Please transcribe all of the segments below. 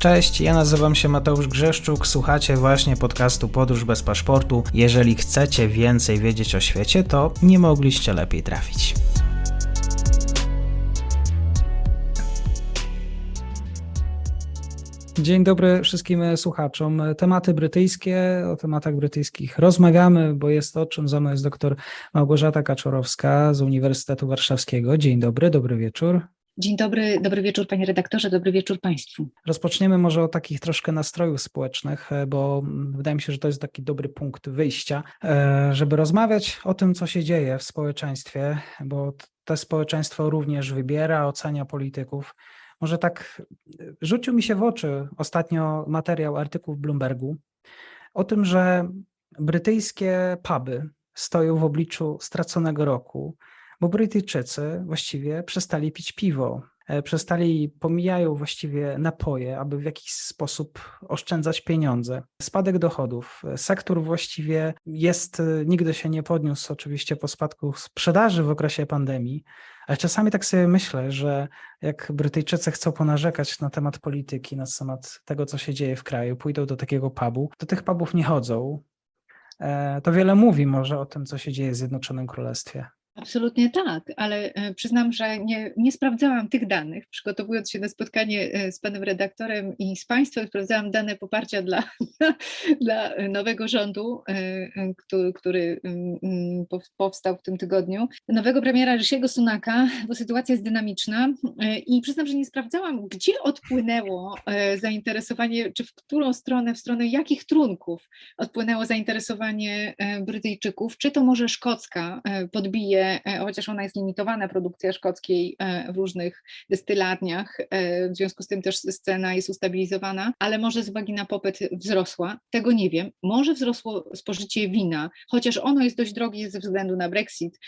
Cześć, ja nazywam się Mateusz Grzeszczuk, słuchacie właśnie podcastu Podróż bez paszportu. Jeżeli chcecie więcej wiedzieć o świecie, to nie mogliście lepiej trafić. Dzień dobry wszystkim słuchaczom. Tematy brytyjskie, o tematach brytyjskich rozmawiamy, bo jest o czym. Za mną jest doktor Małgorzata Kaczorowska z Uniwersytetu Warszawskiego. Dzień dobry, dobry wieczór. Dzień dobry, dobry wieczór panie redaktorze, dobry wieczór państwu. Rozpoczniemy może od takich troszkę nastrojów społecznych, e, bo wydaje mi się, że to jest taki dobry punkt wyjścia, e, żeby rozmawiać o tym, co się dzieje w społeczeństwie, bo to społeczeństwo również wybiera, ocenia polityków. Może tak e, rzucił mi się w oczy ostatnio materiał, artykuł w Bloombergu o tym, że brytyjskie puby stoją w obliczu straconego roku bo Brytyjczycy właściwie przestali pić piwo, e, przestali, pomijają właściwie napoje, aby w jakiś sposób oszczędzać pieniądze. Spadek dochodów. Sektor właściwie jest, e, nigdy się nie podniósł oczywiście po spadku sprzedaży w okresie pandemii, ale czasami tak sobie myślę, że jak Brytyjczycy chcą ponarzekać na temat polityki, na temat tego, co się dzieje w kraju, pójdą do takiego pubu, do tych pubów nie chodzą. E, to wiele mówi może o tym, co się dzieje w Zjednoczonym Królestwie. Absolutnie tak, ale e, przyznam, że nie, nie sprawdzałam tych danych. Przygotowując się na spotkanie e, z panem redaktorem i z państwem, sprawdzałam dane poparcia dla, dla nowego rządu, e, który, który powstał w tym tygodniu, nowego premiera Rishiego Sunaka, bo sytuacja jest dynamiczna i przyznam, że nie sprawdzałam, gdzie odpłynęło zainteresowanie, czy w którą stronę, w stronę jakich trunków odpłynęło zainteresowanie Brytyjczyków, czy to może Szkocka podbije E, chociaż ona jest limitowana, produkcja szkockiej e, w różnych dystylarniach, e, w związku z tym też scena jest ustabilizowana, ale może z uwagi na popyt wzrosła, tego nie wiem. Może wzrosło spożycie wina, chociaż ono jest dość drogie ze względu na Brexit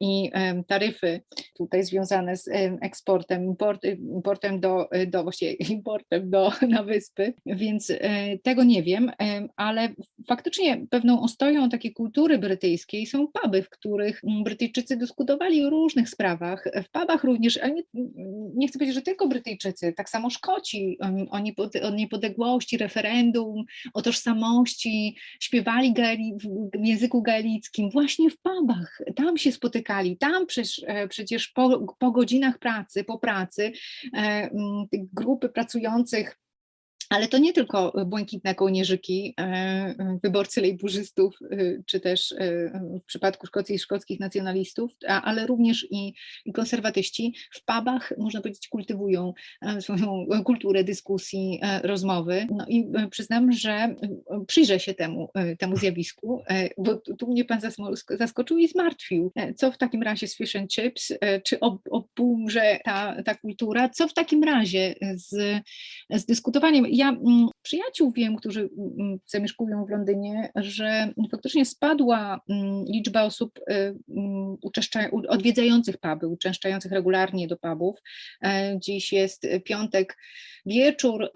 i taryfy tutaj związane z eksportem, import, importem do, do właściwie importem do, na wyspy, więc tego nie wiem, ale faktycznie pewną ostoją takiej kultury brytyjskiej są puby, w których Brytyjczycy Brytyjczycy dyskutowali o różnych sprawach, w pubach również, ale nie, nie chcę powiedzieć, że tylko Brytyjczycy, tak samo Szkoci, o, niepod, o niepodległości, referendum, o tożsamości, śpiewali gaeli, w języku gaelickim właśnie w pubach, tam się spotykali, tam przecież, e, przecież po, po godzinach pracy, po pracy, e, grupy pracujących ale to nie tylko błękitne kołnierzyki, e, e, wyborcy lejburzystów, e, czy też w przypadku Szkocji i szkockich nacjonalistów, ale również i, konserwatyści w pubach, można powiedzieć, kultywują swoją kulturę dyskusji, rozmowy. No i przyznam, że przyjrzę się temu, temu zjawisku, bo tu mnie pan zaskoczył i zmartwił. Co w takim razie z fish and chips, czy obumrze ta, ta kultura, co w takim razie z, z dyskutowaniem ja mm, przyjaciół wiem, którzy mm, zamieszkują w Londynie, że faktycznie spadła mm, liczba osób y, odwiedzających puby, uczęszczających regularnie do pubów. E, dziś jest piątek wieczór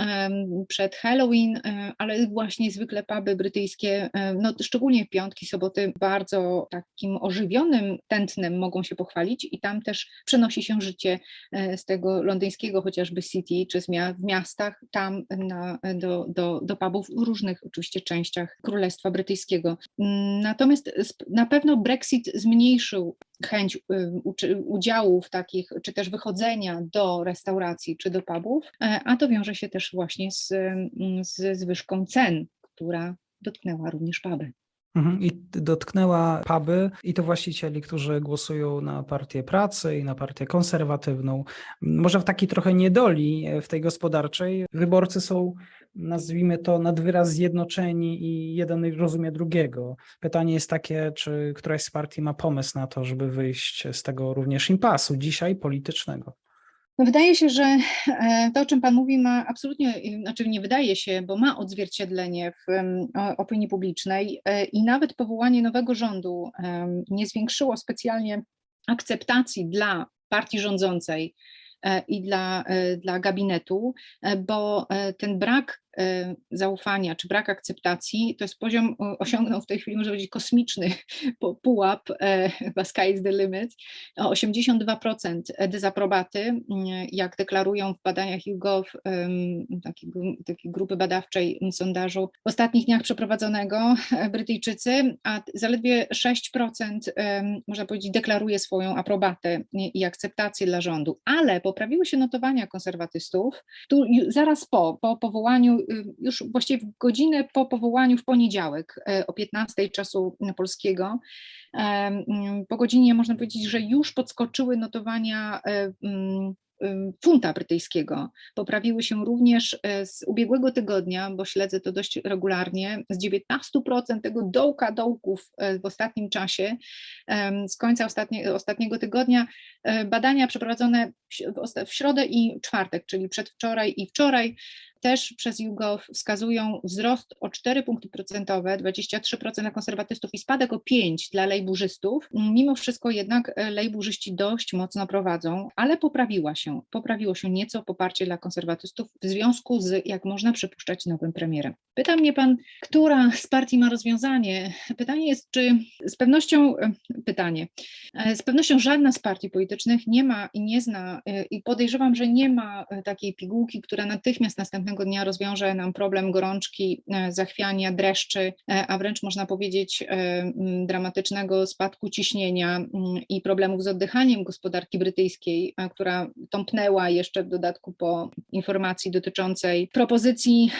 przed Halloween, e, ale właśnie zwykle puby brytyjskie, e, no szczególnie piątki, soboty, bardzo takim ożywionym tętnem mogą się pochwalić i tam też przenosi się życie z tego londyńskiego chociażby city, czy w miastach, tam na do, do, do pubów w różnych oczywiście częściach Królestwa Brytyjskiego. Natomiast na pewno Brexit zmniejszył chęć udziału w takich, czy też wychodzenia do restauracji czy do pubów, e, a to wiąże się też właśnie z, z zwyżką cen, która dotknęła również puby. Mhm. I dotknęła puby i to właścicieli, którzy głosują na partię pracy i na partię konserwatywną. Może w takiej trochę niedoli e, w tej gospodarczej wyborcy są, nazwijmy to, nad wyraz zjednoczeni i jeden rozumie drugiego. Pytanie jest takie, czy któraś z partii ma pomysł na to, żeby wyjść z tego również impasu dzisiaj politycznego. No wydaje się, że e, to, o czym Pan mówi, ma absolutnie, znaczy nie wydaje się, bo ma odzwierciedlenie w opinii publicznej e, i nawet powołanie nowego rządu nie zwiększyło specjalnie akceptacji dla partii rządzącej e, i dla, dla gabinetu, bo ten brak zaufania czy brak akceptacji, to jest poziom, osiągnął w tej chwili, może powiedzieć, kosmiczny pułap, e, chyba sky is the limit, 82% dezaprobaty, mm, jak deklarują w badaniach YouGov takiej, takiej grupy badawczej sondażu w ostatnich dniach przeprowadzonego Brytyjczycy, a zaledwie 6% można powiedzieć deklaruje swoją aprobatę i akceptację dla rządu, ale poprawiły się notowania konserwatystów tu zaraz po, po powołaniu, już właściwie godzinę po powołaniu w poniedziałek e, o 15 czasu polskiego, po godzinie można powiedzieć, że już podskoczyły notowania e, funta brytyjskiego. Poprawiły się również e, z ubiegłego tygodnia, bo śledzę to dość regularnie, z 19% tego dołka dołków e, w ostatnim czasie, z końca ostatnie, ostatniego tygodnia. E, badania przeprowadzone w środę i czwartek, czyli przedwczoraj i wczoraj, też przez YouGov wskazują wzrost o 4 punkty procentowe, 23% dla konserwatystów i spadek o 5 dla lejburzystów. Mimo wszystko jednak e, lejburzyści dość mocno prowadzą, ale poprawiła się, poprawiło się nieco poparcie dla konserwatystów w związku z, jak można przypuszczać, nowym premierem. Pyta mnie pan, która z partii ma rozwiązanie? Pytanie jest, czy z pewnością, e, pytanie, e, z pewnością żadna z partii politycznych nie ma i nie zna i podejrzewam, że nie ma takiej pigułki, która natychmiast następnego dnia rozwiąże nam problem gorączki, e, zachwiania, dreszczy, e, a wręcz można powiedzieć e, dramatycznego spadku ciśnienia i problemów z oddychaniem gospodarki brytyjskiej, która tąpnęła jeszcze w dodatku po informacji dotyczącej propozycji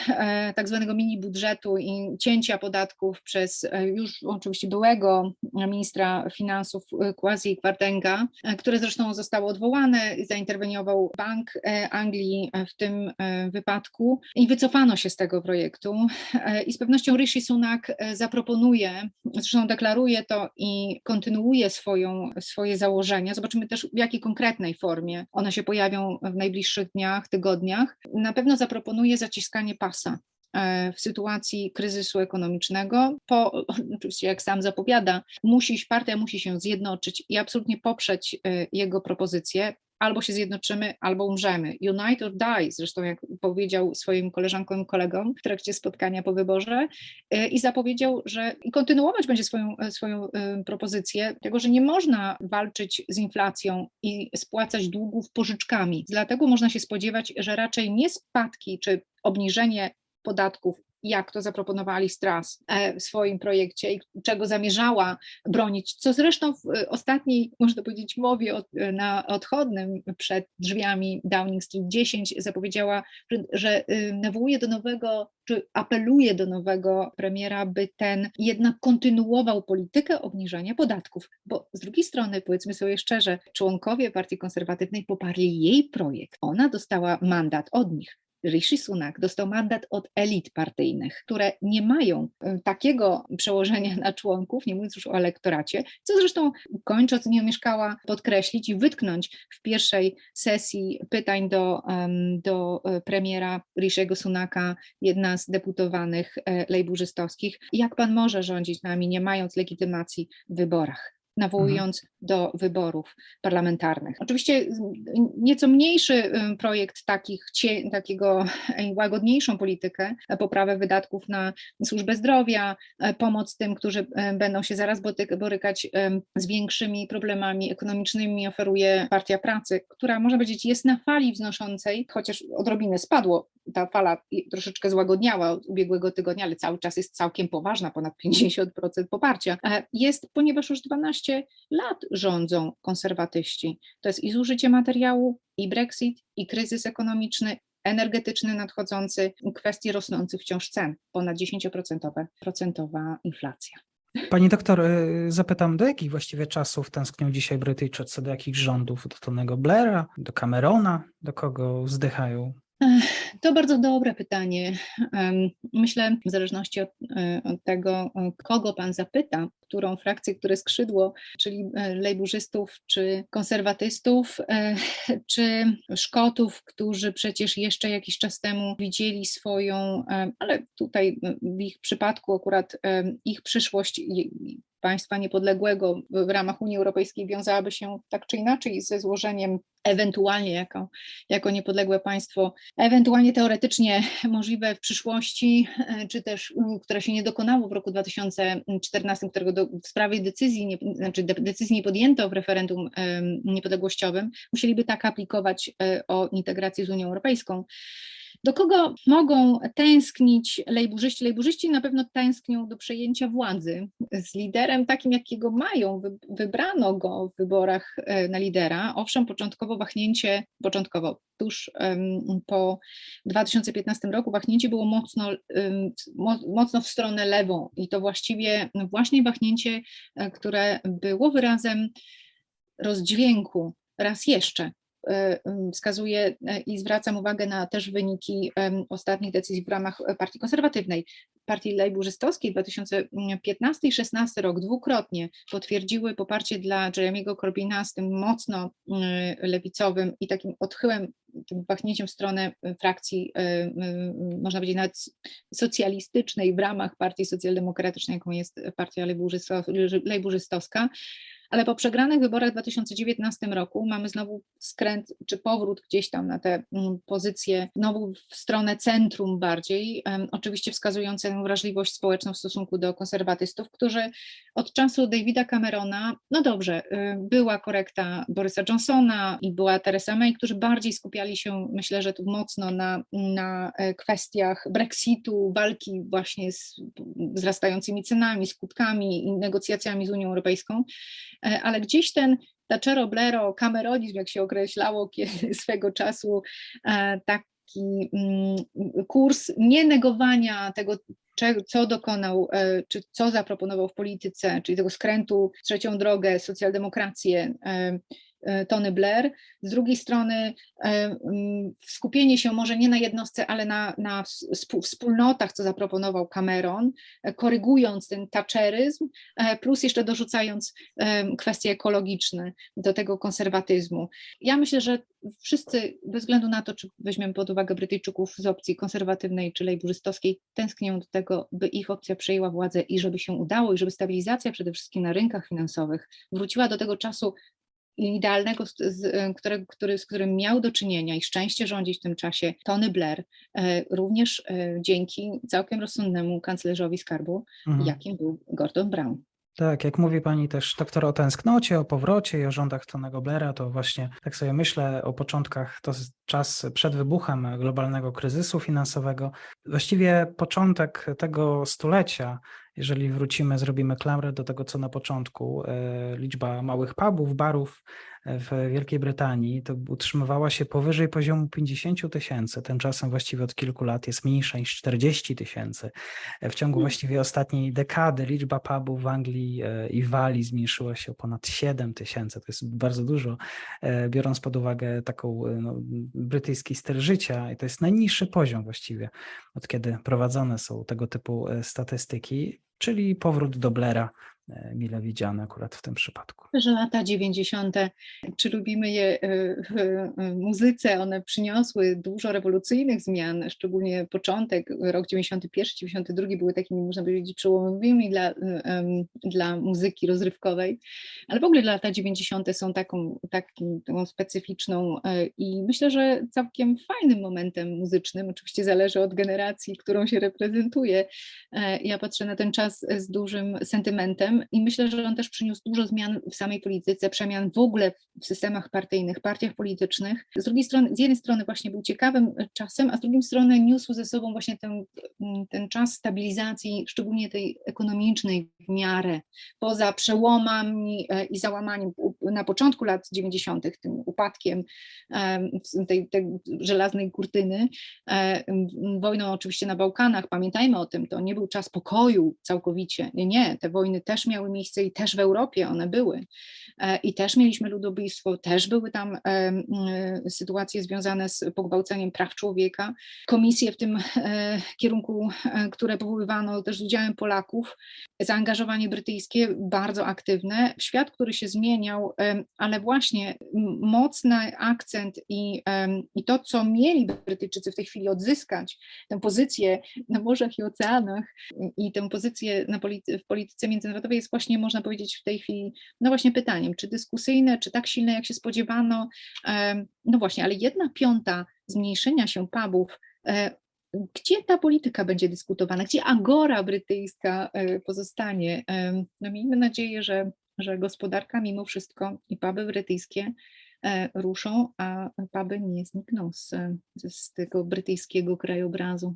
tak zwanego mini budżetu i cięcia podatków przez już oczywiście byłego ministra finansów Quasi Kwartenga, które zresztą zostało odwołane, zainterweniował Bank Anglii w tym wypadku roku i wycofano się z tego projektu e, i z pewnością Rishi Sunak e, zaproponuje, zresztą deklaruje to i kontynuuje swoją, swoje założenia. Zobaczymy też w jakiej konkretnej formie one się pojawią w najbliższych dniach, tygodniach. Na pewno zaproponuje zaciskanie pasa e, w sytuacji kryzysu ekonomicznego, po, oczywiście jak sam zapowiada, musi, partia musi się zjednoczyć i absolutnie poprzeć jego propozycje albo się zjednoczymy, albo umrzemy. Unite or die, zresztą jak powiedział swoim koleżankom i kolegom w trakcie spotkania po wyborze y, i zapowiedział, że i kontynuować będzie swoją, y, swoją y, propozycję tego, że nie można walczyć z inflacją i spłacać długów pożyczkami. Dlatego można się spodziewać, że raczej nie spadki czy obniżenie podatków jak to zaproponowali Stras e, w swoim projekcie i czego zamierzała bronić, co zresztą w ostatniej, można powiedzieć, mowie na odchodnym przed drzwiami Downing Street 10 zapowiedziała, że, że y, nawołuje do nowego, czy apeluje do nowego premiera, by ten jednak kontynuował politykę obniżania podatków, bo z drugiej strony, powiedzmy sobie szczerze, członkowie Partii Konserwatywnej poparli jej projekt. Ona dostała mandat od nich Rishi Sunak dostał mandat od elit partyjnych, które nie mają e, takiego przełożenia na członków, nie mówiąc już o elektoracie, co zresztą kończąc nie omieszkała podkreślić i wytknąć w pierwszej sesji pytań do, do e, premiera Rishiego Sunaka, jedna z deputowanych e, lejburzystowskich, jak pan może rządzić nami, nie mając legitymacji w wyborach nawołując mhm. do wyborów parlamentarnych. Oczywiście nieco mniejszy projekt takich, takiego łagodniejszą politykę, e, poprawę wydatków na służbę zdrowia, e, pomoc tym, którzy e, będą się zaraz borykać z większymi problemami ekonomicznymi, oferuje Partia Pracy, która można powiedzieć jest na fali wznoszącej, chociaż odrobinę spadło ta fala troszeczkę złagodniała od ubiegłego tygodnia, ale cały czas jest całkiem poważna, ponad 50% poparcia, jest, ponieważ już 12 lat rządzą konserwatyści. To jest i zużycie materiału, i Brexit, i kryzys ekonomiczny, energetyczny nadchodzący, kwestie rosnących wciąż cen, ponad 10% procentowa inflacja. Pani doktor, y, zapytam, do jakich właściwie czasów tęsknią dzisiaj Brytyjczycy, do jakich rządów? Do Tonego Blaira, do Camerona, do kogo wzdychają? To bardzo dobre pytanie. Myślę, w zależności od, e, od, tego, kogo Pan zapyta, którą frakcję, które skrzydło, czyli e, lejburzystów, czy konserwatystów, e, czy Szkotów, którzy przecież jeszcze jakiś czas temu widzieli swoją, ale tutaj w ich przypadku akurat ich przyszłość państwa niepodległego w ramach Unii Europejskiej wiązałaby się tak czy inaczej ze złożeniem ewentualnie jako, jako niepodległe państwo, ewentualnie teoretycznie możliwe w przyszłości, e, czy też które się nie dokonało w roku 2014, którego do, w sprawie decyzji, nie, znaczy de, decyzji nie podjęto w referendum niepodległościowym, musieliby tak aplikować e, o integrację z Unią Europejską. Do kogo mogą tęsknić lejburzyści? Lejburzyści na pewno tęsknią do przejęcia władzy z liderem takim, jakiego mają. Wy- Wybrano go w wyborach e, na lidera. Owszem, początkowo wahnięcie, początkowo tuż po 2015 roku wahnięcie było mocno, mocno w stronę lewą i to właściwie właśnie wahnięcie, e, które było wyrazem rozdźwięku raz jeszcze wskazuje e, i zwracam uwagę na też wyniki ostatnich decyzji w ramach e, Partii Konserwatywnej. Partii Lejburzystowskiej 2015 i 2016 rok dwukrotnie potwierdziły poparcie dla Jeremiego Corbyna z tym mocno lewicowym i takim odchyłem, tym pachnięciem w stronę e, frakcji, e, można powiedzieć nawet socjalistycznej w ramach Partii Socjaldemokratycznej, jaką jest Partia Lejburzysto- Lejburzystowska. Ale po przegranych wyborach w 2019 roku mamy znowu skręt czy powrót gdzieś tam na te mm, pozycje, znowu w stronę centrum bardziej, oczywiście wskazujące wrażliwość społeczną w stosunku do konserwatystów, którzy od czasu Davida Camerona, no dobrze, y, była korekta Borysa Johnsona i była Theresa May, którzy bardziej skupiali się, myślę, że tu mocno na, na e, kwestiach Brexitu, walki właśnie z wzrastającymi cenami, skutkami i negocjacjami z Unią Europejską, ale gdzieś ten Thatchero, Blero, kameronizm, jak się określało swego czasu, e, taki mm, kurs nienegowania tego, cze- co dokonał, e, czy co zaproponował w polityce, czyli tego skrętu trzecią drogę, socjaldemokrację, e, e, Tony Blair. Z drugiej strony e, skupienie się może nie na jednostce, ale na, na wspólnotach, co zaproponował Cameron, e, korygując ten taczeryzm, e, plus jeszcze dorzucając kwestie ekologiczne do tego konserwatyzmu. Ja myślę, że wszyscy, bez względu na to, czy weźmiemy pod uwagę Brytyjczyków z opcji konserwatywnej czy lejburzystowskiej, tęsknią do tego, by ich opcja przejęła władzę i żeby się udało, i żeby stabilizacja przede wszystkim na rynkach finansowych wróciła do tego czasu idealnego, z, z, które, który, z którym miał do czynienia i szczęście rządzić w tym czasie Tony Blair, e, również e, dzięki całkiem rozsądnemu kanclerzowi skarbu, Mhm. jakim był Gordon Brown. Tak, jak mówi pani też doktor o tęsknocie, o powrocie i o rządach Tonego Blaira, to właśnie tak sobie myślę o początkach, to jest czas przed wybuchem globalnego kryzysu finansowego. Właściwie początek tego stulecia, jeżeli wrócimy, zrobimy klamrę do tego, co na początku, e, liczba małych pubów, barów e, w Wielkiej Brytanii to utrzymywała się powyżej poziomu 50 tysięcy. Tymczasem właściwie od kilku lat jest mniejsza niż 40 tysięcy. E, W ciągu Mm. właściwie ostatniej dekady liczba pubów w Anglii i Walii zmniejszyła się o ponad 7 tysięcy. To jest bardzo dużo, biorąc pod uwagę taką no, brytyjski styl życia i to jest najniższy poziom właściwie, od kiedy prowadzone są tego typu statystyki, czyli powrót do Blaira, e, mile widziany akurat w tym przypadku. że lata 90., czy lubimy je y, w y, muzyce, one przyniosły dużo rewolucyjnych zmian, szczególnie początek, rok 91, 92 były takimi, można powiedzieć, przełomowymi dla, dla muzyki rozrywkowej, ale w ogóle lata 90. są taką, takim, taką specyficzną i myślę, że całkiem fajnym momentem muzycznym, oczywiście zależy od generacji, którą się reprezentuje. E, Ja patrzę na ten czas z dużym sentymentem i myślę, że on też przyniósł dużo zmian w samej polityce, przemian w ogóle w systemach partyjnych, partiach politycznych. Z drugiej strony, z jednej strony właśnie był ciekawym czasem, a z drugiej strony niósł ze sobą właśnie ten, ten czas stabilizacji, szczególnie tej ekonomicznej w miarę, poza przełomami e, i załamaniem na początku lat 90., tym upadkiem em, tej, tej żelaznej kurtyny, wojną oczywiście na Bałkanach, pamiętajmy o tym, to nie był czas pokoju całkowicie, nie, nie, te wojny też miały miejsce i też w Europie one były. E, i też mieliśmy ludobójstwo, też były tam e, sytuacje związane z pogwałceniem praw człowieka, komisje w tym e, kierunku, które powoływano też z udziałem Polaków, zaangażowanie brytyjskie bardzo aktywne, świat, który się zmieniał, ale właśnie mocny akcent i, i to, co mieli Brytyjczycy w tej chwili odzyskać, tę pozycję na morzach i oceanach i tę pozycję polity, w polityce międzynarodowej jest właśnie, można powiedzieć, w tej chwili, no właśnie pytaniem, czy dyskusyjne, czy tak silne, jak się spodziewano. No właśnie, ale jedna piąta zmniejszenia się pubów, e, gdzie ta polityka będzie dyskutowana, gdzie agora brytyjska e, pozostanie? No miejmy nadzieję, że, że gospodarka mimo wszystko i puby brytyjskie e, ruszą, a puby nie znikną z, z tego brytyjskiego krajobrazu,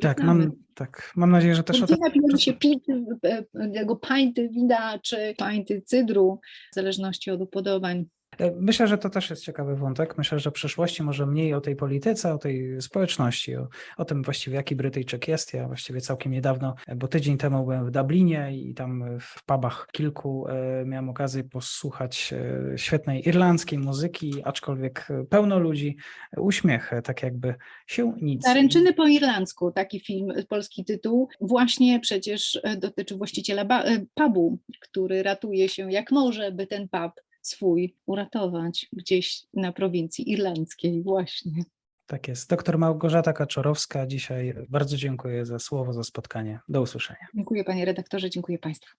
Tak, znamy. mam, tak, mam nadzieję, że też o Gdzie tym napijemy się pity, e, tego pinty wina czy pinty cydru, w zależności od upodobań. E, Myślę, że to też jest ciekawy wątek. Myślę, że w przyszłości może mniej o tej polityce, o tej społeczności, o, o tym właściwie jaki Brytyjczyk jest. Ja właściwie całkiem niedawno, e, bo tydzień temu byłem w Dublinie i tam w pubach kilku e, miałem okazję posłuchać e, świetnej irlandzkiej muzyki, aczkolwiek e, pełno ludzi, e, uśmiech, e, tak jakby się nic. Zaręczyny po irlandzku, taki film, e, polski tytuł, właśnie przecież e, dotyczy właściciela e, pubu, który ratuje się jak może, by ten pub swój uratować gdzieś na prowincji irlandzkiej właśnie. Tak jest. Doktor Małgorzata Kaczorowska, dzisiaj bardzo dziękuję za słowo, za spotkanie. Do usłyszenia. Dziękuję panie redaktorze, dziękuję państwu.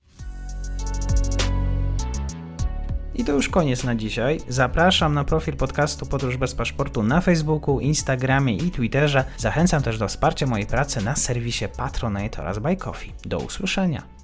I to już koniec na dzisiaj. Zapraszam na profil podcastu Podróż bez paszportu na Facebooku, Instagramie i Twitterze. Zachęcam też do wsparcia mojej pracy na serwisie Patronite oraz Buy Coffee. Do usłyszenia.